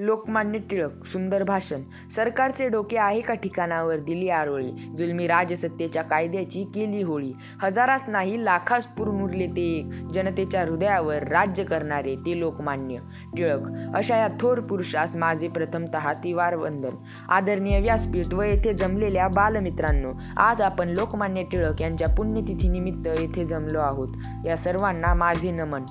लोकमान्य टिळक सुंदर भाषण. सरकारचे डोके आहे का ठिकाणावर? दिली आरोळी. जुलमी राजसत्तेच्या कायद्याची केली होळी. हजारास नाही लाखास पुरून उरले ते एक. जनतेच्या हृदयावर राज्य करणारे ते लोकमान्य टिळक. अशा या थोर पुरुषास माझे प्रथमतः तिवार वंदन. आदरणीय व्यासपीठ व येथे जमलेल्या बालमित्रांनो आज आपण लोकमान्य टिळक यांच्या पुण्यतिथीनिमित्त येथे जमलो आहोत. या सर्वांना माझे नमन.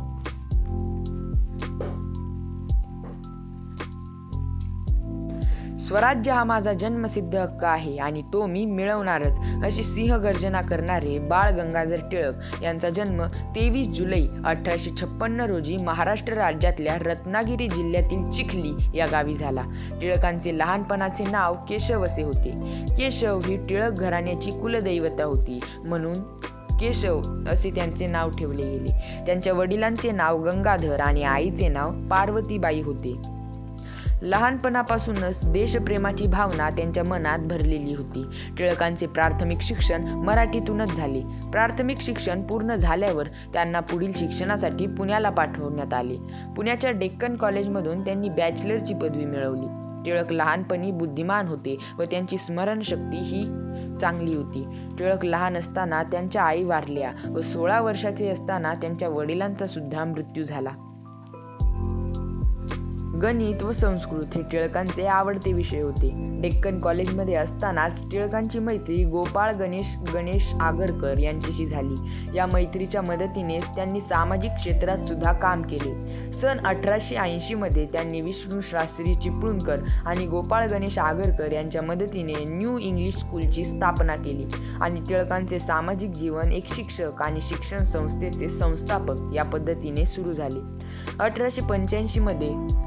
स्वराज्य हा माझा जन्मसिद्ध हक्क आहे आणि तो मी मिळवणारच अशी सिंहगर्जना करणारे बाळ गंगाधर टिळक यांचा जन्म तेवीस जुलै अठराशे छप्पन्न रोजी महाराष्ट्र राज्यातल्या रत्नागिरी जिल्ह्यातील चिखली या गावी झाला. टिळकांचे लहानपणाचे नाव केशव असे होते. केशव ही टिळक घराण्याची कुलदैवता होती. म्हणून केशव असे त्यांचे नाव ठेवले गेले. त्यांच्या वडिलांचे नाव गंगाधर आणि आईचे नाव पार्वतीबाई होते. लहानपणापासूनच देशप्रेमाची भावना त्यांच्या मनात भरलेली होती. टिळकांचे प्राथमिक शिक्षण मराठीतूनच झाले. प्राथमिक शिक्षण पूर्ण झाल्यावर त्यांना पुढील शिक्षणासाठी पुण्याला पाठवण्यात आले. पुण्याच्या डेक्कन कॉलेजमधून त्यांनी बॅचलरची पदवी मिळवली. टिळक लहानपणी बुद्धिमान होते व त्यांची स्मरणशक्ती ही चांगली होती. टिळक लहान असताना त्यांच्या आई वारल्या व सोळा वर्षाचे असताना त्यांच्या वडिलांचा सुद्धा मृत्यू झाला. गणित व संस्कृत हे टिळकांचे आवडते विषय होते. डेक्कन कॉलेजमध्ये असतानाच टिळकांची मैत्री गोपाळ गणेश गणेश आगरकर यांच्याशी झाली. या मैत्रीच्या मदतीनेच त्यांनी सामाजिक क्षेत्रात सुद्धा काम केले. सन अठराशे ऐंशीमध्ये त्यांनी विष्णू शास्त्री चिपळूणकर आणि गोपाळ गणेश आगरकर यांच्या मदतीने न्यू इंग्लिश स्कूलची स्थापना केली आणि टिळकांचे सामाजिक जीवन एक शिक्षक आणि शिक्षण संस्थेचे संस्थापक या पद्धतीने सुरू झाले. अठराशे पंच्याऐंशीमध्ये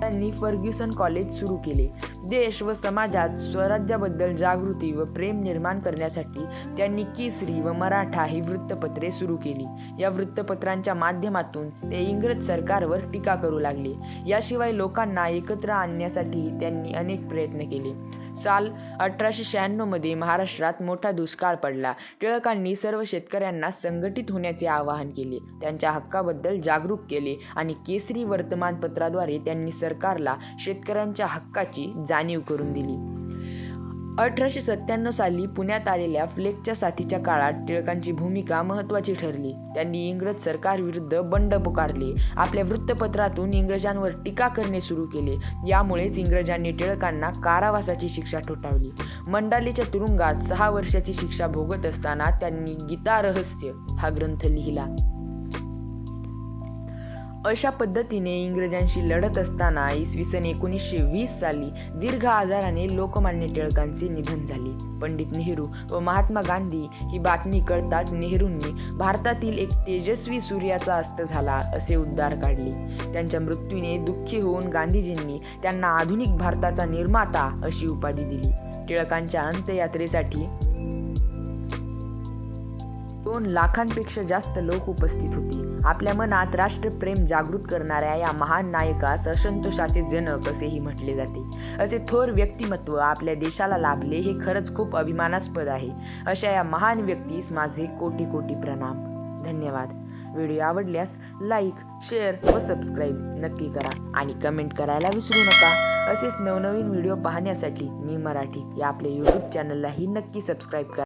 त्यांनी फर्ग्युसन कॉलेज सुरू केले. देश व समाजात स्वराज्याबद्दल जागृती व प्रेम निर्माण करण्यासाठी त्यांनी केसरी व मराठा ही वृत्तपत्रे सुरू केली. या वृत्तपत्रांच्या माध्यमातून ते इंग्रज सरकारवर टीका करू लागले. याशिवाय लोकांना एकत्र आणण्यासाठी त्यांनी अनेक प्रयत्न केले. साल अठराशे शहाण्णवमध्ये महाराष्ट्रात मोठा दुष्काळ पडला. टिळकांनी सर्व शेतकऱ्यांना संघटित होण्याचे आवाहन केले. त्यांच्या हक्काबद्दल जागरूक केले आणि केसरी वर्तमानपत्राद्वारे त्यांनी सरकारला शेतकऱ्यांच्या हक्काची जाणीव करून दिली. अठराशे सत्त्याण्णव साली पुण्यात आलेल्या फ्लेकच्या साथीच्या काळात टिळकांची भूमिका महत्त्वाची ठरली. त्यांनी इंग्रज सरकारविरुद्ध बंड पुकारले. आपल्या वृत्तपत्रातून इंग्रजांवर टीका करणे सुरू केले. यामुळेच इंग्रजांनी टिळकांना कारावासाची शिक्षा ठोठावली. मंडालीच्या तुरुंगात सहा वर्षाची शिक्षा भोगत असताना त्यांनी गीता रहस्य हा ग्रंथ लिहिला. अशा पद्धतीने इंग्रजांशी लढत असताना इसवी सन एकोणीसशे वीस साली दीर्घ आजाराने लोकमान्य टिळकांचे निधन झाले. पंडित नेहरू व महात्मा गांधी ही बातमी कळताच नेहरूंनी भारतातील एक तेजस्वी सूर्याचा अस्त झाला असे उद्गार काढले. त्यांच्या मृत्यूने दुःखी होऊन गांधीजींनी त्यांना आधुनिक भारताचा निर्माता अशी उपाधी दिली. टिळकांच्या अंत्ययात्रेसाठी दोन लाखांपेक्षा जास्त लोक उपस्थित होती. आपल्या मनात राष्ट्रप्रेम जागृत करणाऱ्या या महान नायकास असंतोषाचे जनक असेही म्हटले जाते. असे थोर व्यक्तिमत्व आपल्या देशाला लाभले हे खरंच खूप अभिमानास्पद आहे. अशा या महान व्यक्तीस माझे कोटी कोटी प्रणाम. धन्यवाद. व्हिडिओ आवडल्यास लाईक शेअर व सबस्क्राईब नक्की करा आणि कमेंट करायला विसरू नका. असेच नवनवीन व्हिडिओ पाहण्यासाठी मी मराठी या आपल्या यूट्यूब चॅनललाही नक्की सबस्क्राईब करा.